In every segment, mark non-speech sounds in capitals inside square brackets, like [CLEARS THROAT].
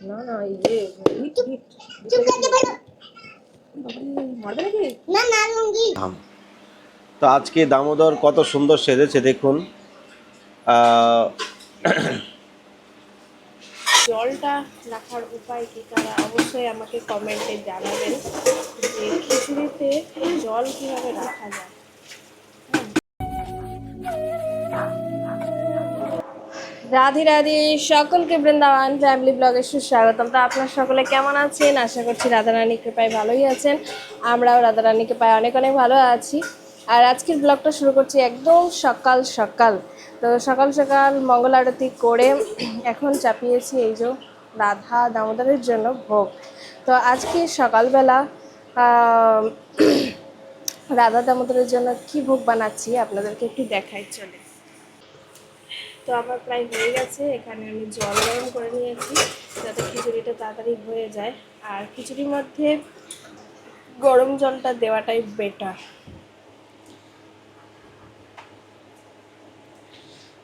না না এই যে হিট হিট চুপ করতে বলো মারবে নাকি? না না লুঙ্গি তো আজকে দামোদর কত সুন্দর সেজেছে দেখুন। জলটা রাখার উপায় কি তারা অবশ্যই আমাকে কমেন্টে জানাবেন যে খিচুড়িতে জল কীভাবে রাখা যায়। রাধে রাধে, সকলকে বৃন্দাবন ফ্যামিলি ব্লগে সুস্বাগতম। তো আপনার সকলে কেমন আছেন? আশা করছি রাধারানী কৃপায় ভালোই আছেন। আমরাও রাধারানী কৃপায় অনেক অনেক ভালো আছি। আর আজকের ব্লগটা শুরু করছি একদম সকাল সকাল। তো সকাল সকাল মঙ্গল আরতি করে এখন চাপিয়েছি এই যে রাধা দামোদরের জন্য ভোগ। তো আজকে সকালবেলা [CLEARS THROAT] রাধা দামোদরের জন্য কি ভোগ বানাচ্ছি আপনাদেরকে একটু দেখাই চলে। তো আমার প্রায় হয়ে গেছে। এখানে আমি জল গরম করে নিয়েছি যাতে খিচুড়িটা তাড়াতাড়ি হয়ে যায়। আর খিচুড়ির মধ্যে গরম জলটা দেওয়াটাই বেটার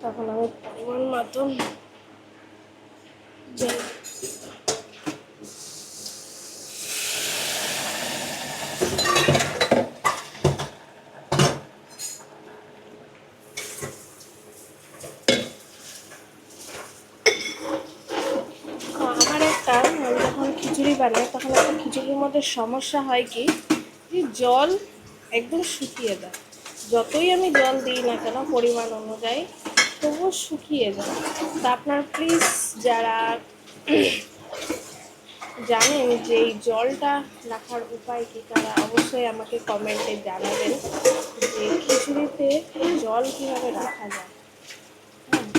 তখন আমি পরিমাণ মতন জল আমার একটা আমি যখন খিচুড়ি বানাই তখন একটা মধ্যে সমস্যা হয় কি? যে জল একদম শুকিয়ে যায়। যতই আমি জল দিই না কেন পরিমাণ অনুযায়ী তবুও শুকিয়ে যায়। তা আপনার প্লিজ যারা [CLEARS THROAT] জানেন যে এই জলটা রাখার উপায় কী, তারা অবশ্যই আমাকে কমেন্টে জানাবেন যে খিচুড়িতে জল কীভাবে রাখা যায়।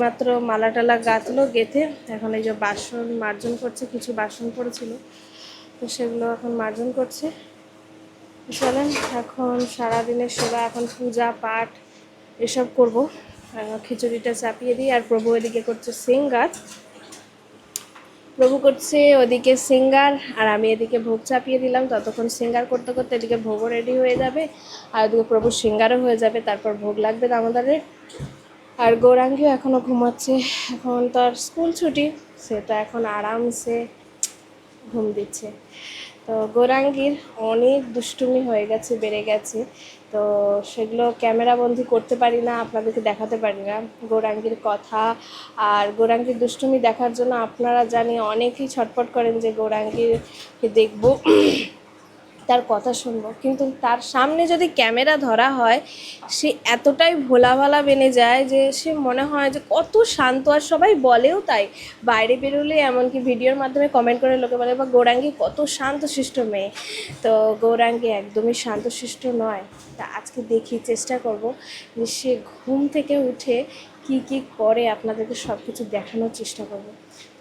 মাত্র মালা টালা গাঁথলো, গেথে এখন এই যে বাসন মার্জন করছে, কিছু বাসন পড়েছিল। তো সেগুলো এখন মার্জন করছে। চলেন, এখন সারাদিনের সেবা, এখন পূজা, পাঠ এসব করব। খিচুড়িটা চাপিয়ে দিই, আর প্রভু এদিকে করছে সিঙ্গার। প্রভু করছে ওদিকে সিঙ্গার, আর আমি এদিকে ভোগ চাপিয়ে দিলাম। ততক্ষণ সিঙ্গার করতে করতে এদিকে ভোগও রেডি হয়ে যাবে, আর ওদিকে প্রভু সিঙ্গারও হয়ে যাবে, তারপর ভোগ লাগবে দামোদরের। আর গৌরাঙ্গীও এখনও ঘুমাচ্ছে। এখন তো আর স্কুল ছুটি, সে তো এখন আরামসে ঘুম দিচ্ছে। তো গৌরাঙ্গীর অনেক দুষ্টুমি হয়ে গেছে, বেড়ে গেছে। তো সেগুলো ক্যামেরা বন্দি করতে পারি না, আপনাদেরকে দেখাতে পারি না। গৌরাঙ্গীর কথা আর গৌরাঙ্গীর দুষ্টুমি দেখার জন্য আপনারা জানি অনেকেই ছটফট করেন যে গৌরাঙ্গীরকে দেখব। তার কথা শুনব। কিন্তু তার সামনে যদি ক্যামেরা ধরা হয়, সে এতটাই ভোলা ভালা বেনে যায় যে সে মনে হয় যে কত শান্ত। আর সবাই বলেও তাই। বাইরে বেরোলে এমনকি ভিডিওর মাধ্যমে কমেন্ট করে লোকে বলে বা গৌরাঙ্গী কত শান্তশিষ্ট মেয়ে। তো গৌরাঙ্গী একদমই শান্তশিষ্ট নয়। তা আজকে দেখি, চেষ্টা করব যে সে ঘুম থেকে উঠে কি কি করে আপনাদেরকে সব কিছু দেখানোর চেষ্টা করব।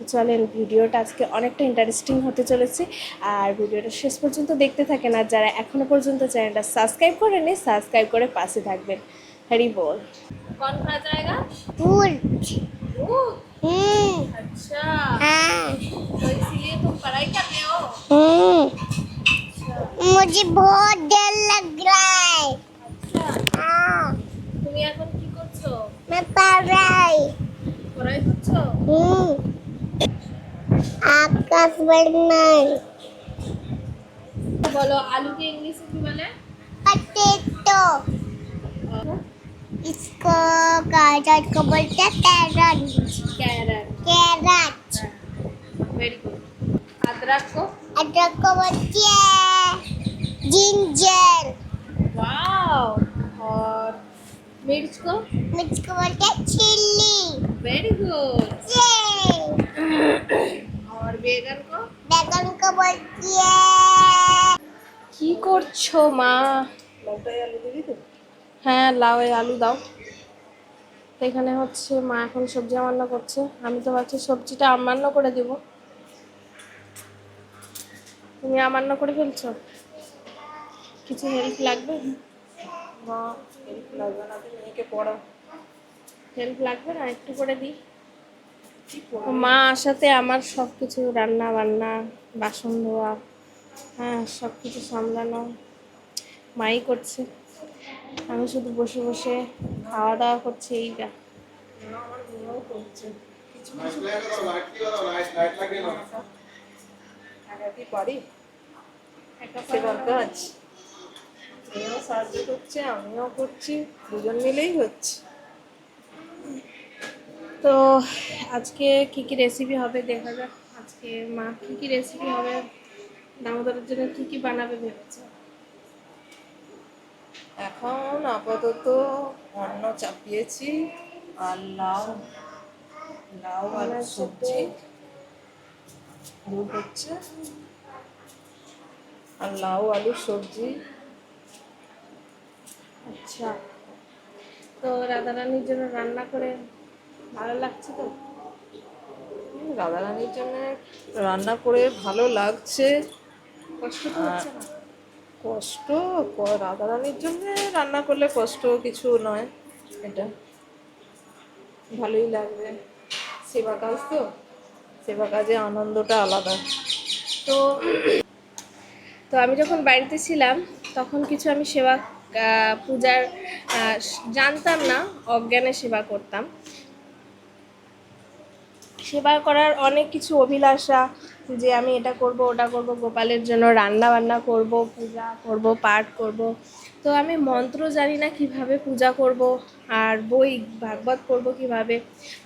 তো চলেন ভিডিওটা আজকে অনেকটা ইন্টারেস্টিং হতে চলেছে আর ভিডিওটা শেষ পর্যন্ত দেখতে থাকেন আর যারা এখনো পর্যন্ত চ্যানেলটা সাবস্ক্রাইব করেনি সাবস্ক্রাইব করে পাশে থাকবেন হরি বল কন খা জায়গা फूल दूध हम्म अच्छा हाँ तो इसीलिए तुम पढ़ाई कर रहे हो हम्म मुझे बहुत बर्मन बोलो आलू की इंग्लिश में बोले पटेटो इसको गाजर को बोलते हैं कैरट। कैरट। वेरी गुड हाँ। अदरक को? अदरक को बोलते हैं जिंजर वाओ और मिर्च को? मिर्च को बोलते हैं चिल्ली वेरी गुड और बैगन को बैगन को बोलती है কি করছো মা লাউটাই আলু দিবি তো হ্যাঁ লাউ এই আলু দাও তো এখানে হচ্ছে মা এখন সবজি রান্না করছে আমি তো ভাবছি সবজিটা আমান্য করে দিব তুমি আমান্য করে ফেলছো কিছু হেল্প লাগবে মা হেল্প লাগবে না তুমি মেয়েকে পড়াও হেল্প লাগবে না একটু করে দিই কি করবো? মা আসাতে আমার সব কিছু রান্না বান্না বাসন ধোয়া হ্যাঁ সব কিছু সামলানো মাই করছে। আমি শুধু বসে বসে খাওয়া দাওয়া করছি এইটা। সাহায্য করছে আমিও করছি দুজন মিলেই হচ্ছে। তো আজকে কি কি রেসিপি হবে দেখা যাক আজকে মা কি কি রেসিপি হবে? দামোদরের জন্য কি কি বানাবে ভেবেছে? এখন আপাতত অন্ন চাপিয়েছি আর লাউ লাউ আর সবজি। হচ্ছে আর লাউ আলু সবজি। আচ্ছা। তো রাধারানীর জন্য রান্না করে ভালো লাগছে তো? হুম, রাধারানীর জন্য রান্না করে ভালো লাগছে। কষ্ট তো হচ্ছে না? কষ্ট? ক- রাধারানীর জন্য রান্না করলে কষ্ট কিছু নয়। এটা ভালোই লাগবে। সেবা কাজ তো? সেবা কাজে আনন্দটা আলাদা। তো তো আমি যখন বাড়িতে ছিলাম তখন কিছু আমি সেবা পূজার জানতাম না অজ্ঞানে সেবা করতাম। সেবা করার অনেক কিছু অভিলাষা যে আমি এটা করব, ওটা করব, গোপালের জন্য রান্না বান্না করব, পূজা করব, পাঠ করব। তো আমি মন্ত্র জানি না কীভাবে পূজা করব আর বই, ভাগবত করব কীভাবে।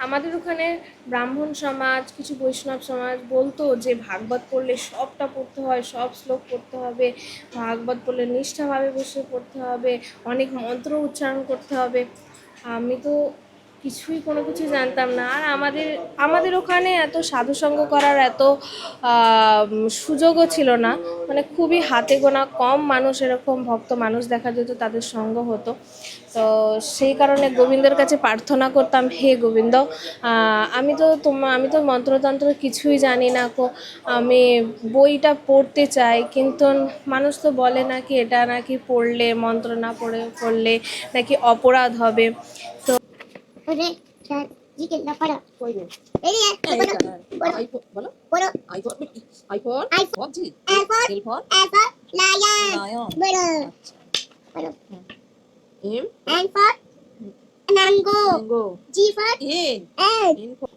আমাদের ওখানে ব্রাহ্মণ সমাজ, কিছু বৈষ্ণব সমাজ বলতো যে ভাগবত পড়লে সবটা পড়তে হয়, সব শ্লোক পড়তে হবে। ভাগবত পড়লে নিষ্ঠাভাবে বসে পড়তে হবে, অনেক মন্ত্র উচ্চারণ করতে হবে। আমি তো কিছুই কোনো কিছু জানতাম না। আর আমাদের আমাদের ওখানে এত সাধুসঙ্গ করার এত সুযোগও ছিল না। মানে খুবই হাতে গোনা কম মানুষ, এরকম ভক্ত মানুষ দেখা যেত, তাদের সঙ্গ হতো। তো সেই কারণে গোবিন্দর কাছে প্রার্থনা করতাম, হে গোবিন্দ আমি তো তোমা, আমি তো মন্ত্রতন্ত্র কিছুই জানি না কো। আমি বইটা পড়তে চাই, কিন্তু মানুষ তো বলে নাকি এটা নাকি পড়লে, মন্ত্র না পড়ে, পড়লে নাকি অপরাধ হবে। তো ওরে স্যার জি কে না পড়ো কই রে এই নিয়ে পড়ো পড়ো আইফোন বলো পড়ো আইফোন আইফোন আইফোন। ভাবছি এরপর এরপর এরপর লায়ন লায়ন বড় পড়ো M and for mango mango G for N egg N for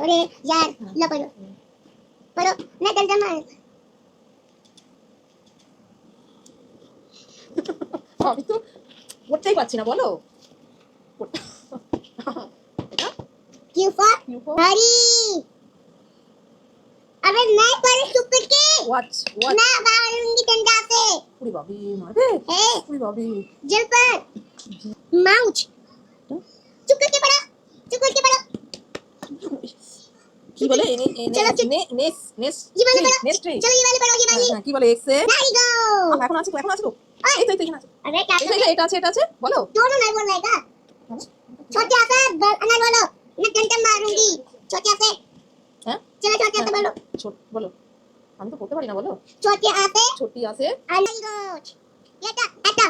ওরে यार लो पढ़ो पढ़ो मैं कर जमा আমি তো পড়তেই পারছি না বলো পড়তে- এটা Q for Q for हरी अबे मैं पढ़ चुप के ওয়াচ ওয়াচ ना बावलूंगी डंडा से পুরি বাবি মারবে हे পুরি বাবি जल पर माउच चुप करके पढ़ो चुप करके पढ़ो কি বলে এনে এনে চলো, চলো। নে নেস নেস ये वाली पढ़ो নেস ট্রি चलो ये वाली पढ़ो ये वाली কি বলে এক্স এ वेरी गो এখন আছে তো এখন আছে তো এই তো এই তো এখানে আছে अबे क्या এই তো, এই তো, এটা আছে এটা আছে বলো दोनों नहीं बोल रहा है छोटे से अनल बोलो मैं डंडा मारूंगी छोटे से হ্যাঁ चलो छोटे से बोलो ছোট বলো আমি তো পড়তে পারি না বলো छोटे से ছোটি আছে अनल गोच এটা এটা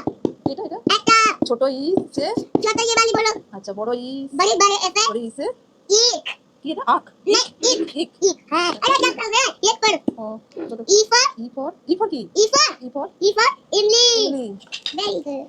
এটা এটা এটা ছোট ই সে ছোট ये वाली बोलो আচ্ছা বড় ই बड़े बड़े ऐसे বড় ই সে एक কি এটা আখ नहीं एक ইক एक हाँ अरे डॉक्टर है एक पर ও ছোট E for E for E for কি E for E for E for इमली ইমলি वेरी गुड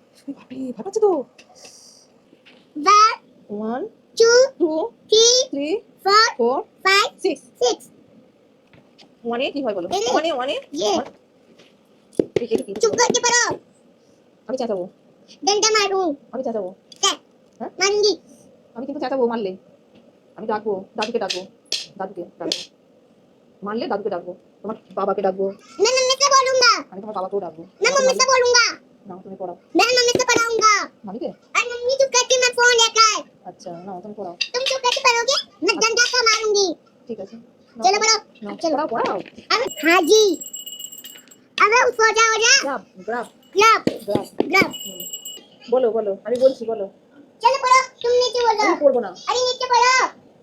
বাপরে ভয় পাচ্ছে তো? One two two three four four five six six ওয়ানে কি হয় বলো। ওয়ানে ওয়ানে চুপ করতে পারো। আমি চাচাবো ডেল্টা মারু। আমি চাচাবো হ্যাঁ, হ্যাঁ? মারুঙ্গি। আমি কিন্তু চাচাবো মারলে। আমি ডাকবো দাদুকে ডাকবো। দাদুকে ডাকবো। মারলে দাদুকে ডাকবো। তোমার বাবাকে ডাকবো। না না মিথ্যা বলুঙ্গা আমি তোমার বাবাকেও ডাকবো। না মিথ্যা বলুঙ্গা बोलूंगा না তুমি পড়াও मैं मम्मी से पढ़ाऊंगा মামিকে और मम्मी चुप करके मैं फोन लेकर आए আচ্ছা না তুমি পড়াও तुम चुप करके पढ़ोगे मैं डंडा से मारूंगी ঠিক আছে নাও, चलो पढ़ो নাও, चलो পড়াও পড়াও अब हाँ जी अब उसको जाओ जा graph graph graph graph graph বলো বলো আমি বলছি বলো चलो पढ़ो तुम नीचे बोलो আমি পড়বো না अरे नीचे पढ़ो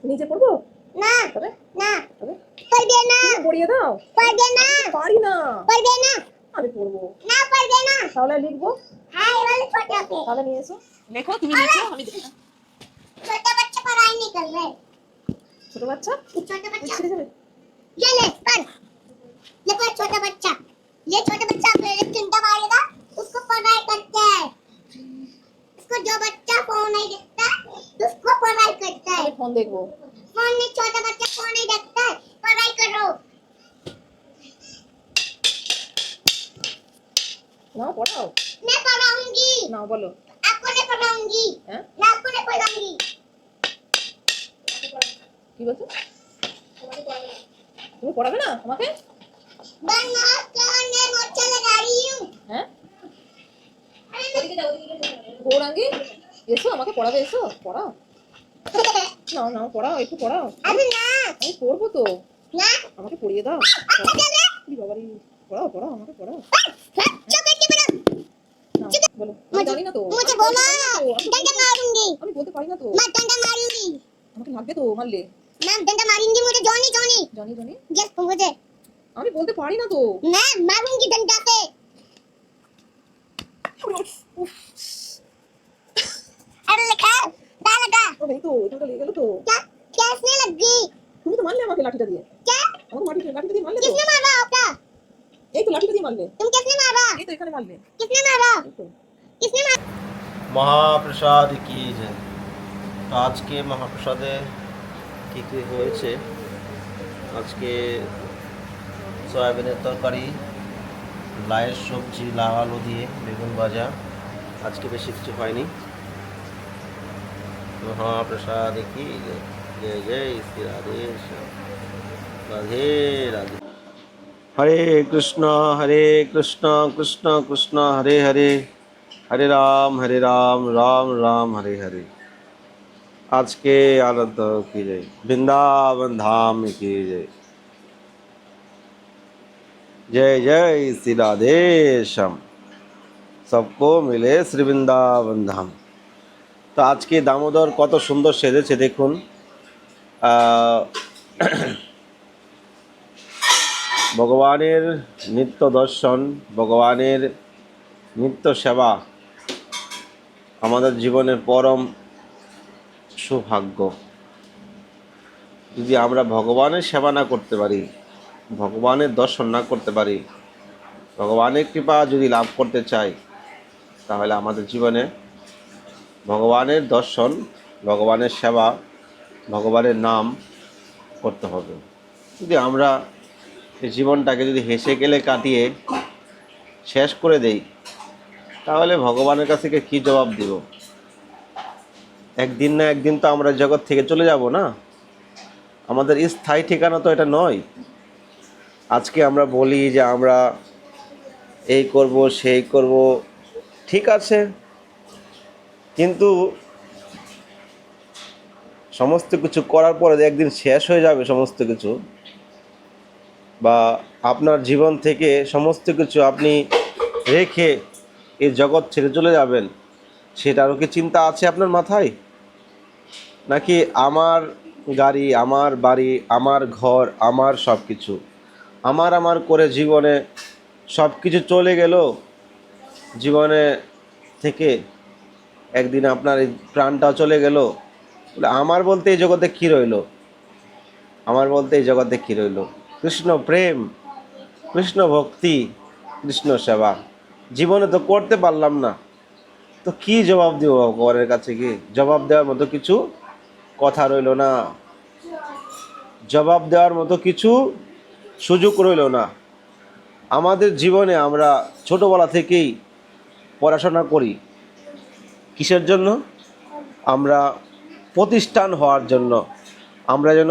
নিচে পড়বো না তবে না তবে পারবে না পড়িয়ে দাও পারবে না পারি না পারবে না আমি পড়বো না পারবে না তাহলে লিখবো হ্যাঁ এবারে ছোট আছে তাহলে নিয়ে এসো লেখো তুমি লিখো আমি দেখি ছোট বাচ্চা पढ़ाई नहीं कर रहे ছোট বাচ্চা छोटा बच्चा ছেড়ে যাবে ये ले पढ़ ये पढ़ छोटा बच्चा ये छोटा बच्चा अपने एक चिंता मारेगा उसको पढ़ाई करते हैं उसको जो बच्चा फोन नहीं देखता उसको पढ़ाई करता है আমি ফোন দেখবো फोन में গৌরাঙ্গি এসো আমাকে পড়াবে এসো পড়াও নাও নাও পড়াও একটু পড়াও अभी ना আমি পড়বো তো ना আমাকে পড়িয়ে দাও अब चले কি বাবারি পড়াও পড়াও আমাকে পড়াও चुप करके पढ़ो নাও বলো আমি জানি না তো मुझे আমি बोलो বলতে পারি না তো, डंडा मारूंगी আমি বলতে পারি না তো मैं डंडा मारूंगी আমাকে লাগবে তো মারলে मैं डंडा मारूंगी मुझे जॉनी जॉनी জানি জানি यस मुझे আমি বলতে পারি না তো मैं मारूंगी डंडा लगा ও এই তো এখানটা লেগে গেল তো क्या कैसने लगी তুমি তো মারলে আমাকে লাঠিটা দিয়ে क्या আমাকে মাটি লাঠিটা দিয়ে মারলে তো किसने मारा आपका এই তো লাঠিটা দিয়ে মারলে तुम किसने मारा এই তো এখানে মারলে किसने मारा এই তো किसने मारा মহাপ্রসাদ কি যে তো আজকে মহাপ্রসাদে কী কী হয়েছে আজকে সয়াবিনের তরকারি লায়ের সবজি লাউ আলু দিয়ে বেগুন ভাজা আজকে বেশি কিছু হয়নি महाप्रसाद की जय। जय जय श्री राधेश राधे राधे। हरे कृष्णा हरे कृष्णा कृष्णा कृष्णा, हरे हरे। हरे राम हरे राम राम राम, हरे हरे। आज के आनंद की जय। वृंदावन धाम की जय। जय जय श्री राधेशम सबको मिले श्री वृंदावन धाम। তো আজকে দামোদর কত সুন্দর সেজেছে দেখুন। ভগবানের নিত্য দর্শন, ভগবানের নিত্য সেবা আমাদের জীবনের পরম সৌভাগ্য। যদি আমরা ভগবানের সেবা না করতে পারি, ভগবানের দর্শন না করতে পারি, ভগবানের কৃপা যদি লাভ করতে চাই, তাহলে আমাদের জীবনে ভগবানের দর্শন, ভগবানের সেবা, ভগবানের নাম করতে হবে। যদি আমরা এই জীবনটাকে যদি হেসে গেলে কাটিয়ে শেষ করে দেই, তাহলে ভগবানের কাছ থেকে কী জবাব দিব? একদিন না একদিন তো আমরা জগৎ থেকে চলে যাব না? আমাদের স্থায়ী ঠিকানা তো এটা নয়। আজকে আমরা বলি যে আমরা এই করব, সেই করব, ঠিক আছে। কিন্তু সমস্ত কিছু করার পরে একদিন শেষ হয়ে যাবে সমস্ত কিছু, বা আপনার জীবন থেকে সমস্ত কিছু আপনি রেখে এই জগৎ ছেড়ে চলে যাবেন সেটারও কি চিন্তা আছে আপনার মাথায়? নাকি আমার গাড়ি, আমার বাড়ি, আমার ঘর, আমার সব কিছু আমার আমার করে জীবনে সব কিছু চলে গেল, জীবনে থেকে একদিন আপনার এই প্রাণটাও চলে গেল। আমার বলতে এই জগতে কী রইল? আমার বলতে এই জগতে কী রইল? কৃষ্ণ প্রেম, কৃষ্ণ ভক্তি, কৃষ্ণ সেবা। জীবনে তো করতে পারলাম না। তো কি জবাব দিব ভগবানের কাছে কি জবাব দেওয়ার মতো কিছু কথা রইল না। জবাব দেওয়ার মতো কিছু সুযোগ রইল না। আমাদের জীবনে আমরা ছোটোবেলা থেকেই পড়াশোনা করি। কিসের জন্য? আমরা প্রতিষ্ঠান হওয়ার জন্য। আমরা যেন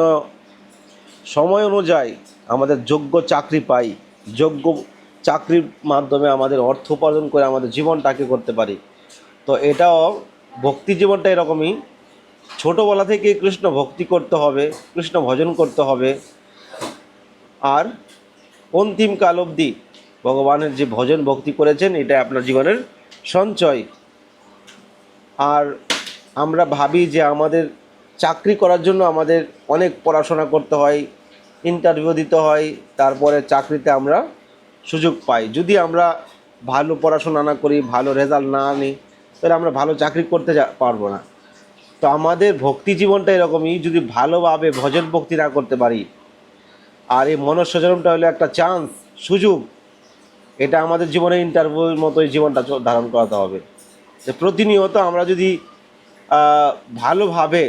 সময় অনুযায়ী আমাদের যোগ্য চাকরি পাই, যোগ্য চাকরির মাধ্যমে আমাদের অর্থ উপার্জন করে আমাদের জীবনটাকে করতে পারি। তো এটাও ভক্তি জীবনটা এরকমই। ছোটোবেলা থেকে কৃষ্ণ ভক্তি করতে হবে, কৃষ্ণ ভজন করতে হবে। আর অন্তিম কাল অবধি ভগবানের যে ভজন ভক্তি করেছেন, এটা আপনার জীবনের সঞ্চয়। আর আমরা ভাবি যে আমাদের চাকরি করার জন্য আমাদের অনেক পড়াশোনা করতে হয় ইন্টারভিউ দিতে হয়, তারপরে চাকরিতে আমরা সুযোগ পাই। যদি আমরা ভালো পড়াশোনা না করি, ভালো রেজাল্ট না আনি, তাহলে আমরা ভালো চাকরি করতে পারব না। তো আমাদের ভক্তি জীবনটা এরকমই, যদি ভালোভাবে ভজন ভক্তি না করতে পারি, আর এই মনস্বজনমটা হলো একটা চান্স সুযোগ, এটা আমাদের জীবনে ইন্টারভিউর মতোই জীবনটা ধারণ করাতে হবে। যে প্রতিনিয়ত আমরা যদি ভালোভাবে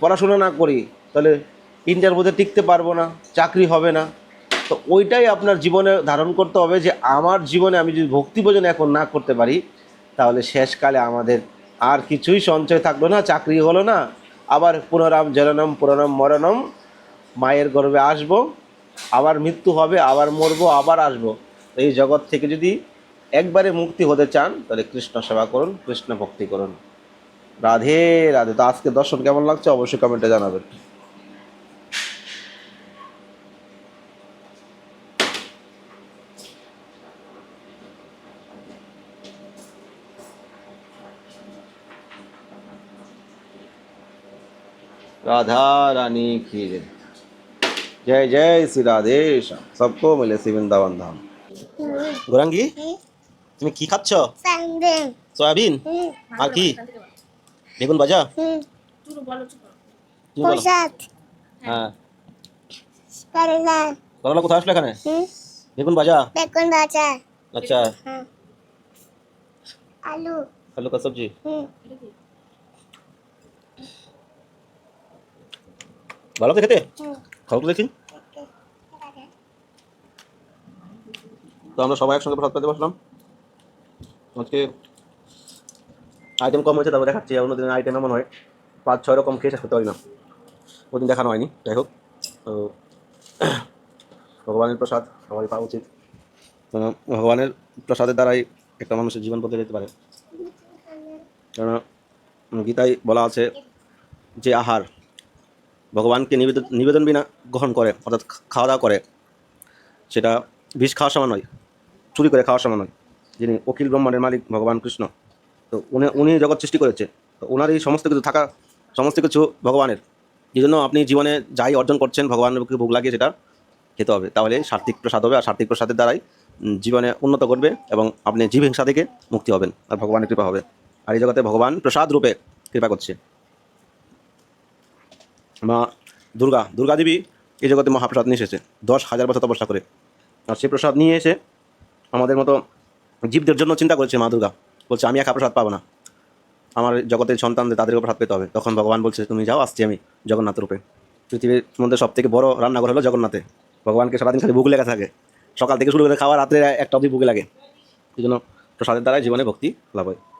পড়াশোনা না করি, তাহলে ইন্টারভিউতে টিকতে পারব না, চাকরি হবে না। তো ওইটাই আপনার জীবনে ধারণ করতে হবে যে, আমার জীবনে আমি যদি ভক্তি ভোজন এখন না করতে পারি, তাহলে শেষকালে আমাদের আর কিছুই সঞ্চয় থাকল না, চাকরি হলো না। আবার পুনরাম জননম, পুনরাম মরণম, মায়ের গর্ভে আসব, আবার মৃত্যু হবে, আবার মরবো, আবার আসব। এই জগৎ থেকে যদি একবারে মুক্তি হতে চান তাহলে কৃষ্ণ সেবা করুন কৃষ্ণ ভক্তি করুন রাধে রাধে তো আজকে দর্শন কেমন লাগছে অবশ্যই কমেন্টে জানাবেন राधा रानी की जय जय जय श्री राधे श्याम सबको मिले श्री वृंदावन धाम গৌরাঙ্গি তুমি কি খাচ্ছ? সয়াবিন? আর কি? বেগুন বাজা হ্যাঁ। কোথায় আসলো এখানে? বেগুন বাজা বেগুন বাজা আচ্ছা। আলু। আলু কা সবজি? ভালো খেতে? খাও তো দেখি। তো আমরা সবাই একসঙ্গে প্রসাদ পেতে বসলাম। আজকে আইটেম কম হয়েছে, তারপর দেখাচ্ছি, অন্য দিনের আইটেম এমন হয়, পাঁচ, ছয় রকম খেয়ে শেষ করতে পারি না। ওদিন দেখানো হয়নি, যাই হোক। তো, ভগবানের প্রসাদ সবাই পাওয়া উচিত। ভগবানের প্রসাদের দ্বারাই একটা মানুষের জীবন বদলে যেতে পারে। কেননা, গীতায় বলা আছে যে আহার ভগবানকে নিবেদন নিবেদন বিনা গ্রহণ করে, অর্থাৎ খাওয়া দাওয়া করে, সেটা বিষ খাওয়ার সমান নয়, চুরি করে খাওয়ার সমান নয়। যিনি অখিল ব্রহ্মাণ্ডের মালিক ভগবান কৃষ্ণ, তো উনি উনি জগৎ সৃষ্টি করেছে। তো ওনার এই সমস্ত কিছু থাকা, সমস্ত কিছু ভগবানের। এই জন্য আপনি জীবনে যাই অর্জন করছেন, ভগবানের বুকে ভোগ লাগিয়ে সেটা খেতে হবে। তাহলে সার্থিক প্রসাদ হবে, আর সার্থিক প্রসাদের দ্বারাই জীবনে উন্নত করবে এবং আপনি জীব হিংসা থেকে মুক্তি হবেন, আর ভগবানের কৃপা হবে। আর এই জগতে ভগবান প্রসাদ রূপে কৃপা করছে। মা দুর্গা দুর্গা দেবী এই জগতে মহাপ্রসাদ নিয়ে এসেছে, দশ হাজার বছর তপস্যা করে। আর সেই প্রসাদ নিয়ে এসে আমাদের মতো জীবদের জন্য চিন্তা করছে মা দুর্গা। বলছে, আমি একা প্রসাদ পাবো না। আমার জগতের সন্তানদের তাদেরকে প্রসাদ পেতে হবে। তখন ভগবান বলছে, তুমি যাও, আসছি আমি জগন্নাথ রূপে। পৃথিবীর মধ্যে সব থেকে বড় রান্নাঘর হলো জগন্নাথে। ভগবানকে সারাদিন খালি ভুগ লেগে থাকে। সকাল থেকে শুরু করে খাওয়া রাত্রে একটা অবধি ভুগে লাগে। এই জন্য প্রসাদের দ্বারাই জীবনে ভক্তি লাভ হয়।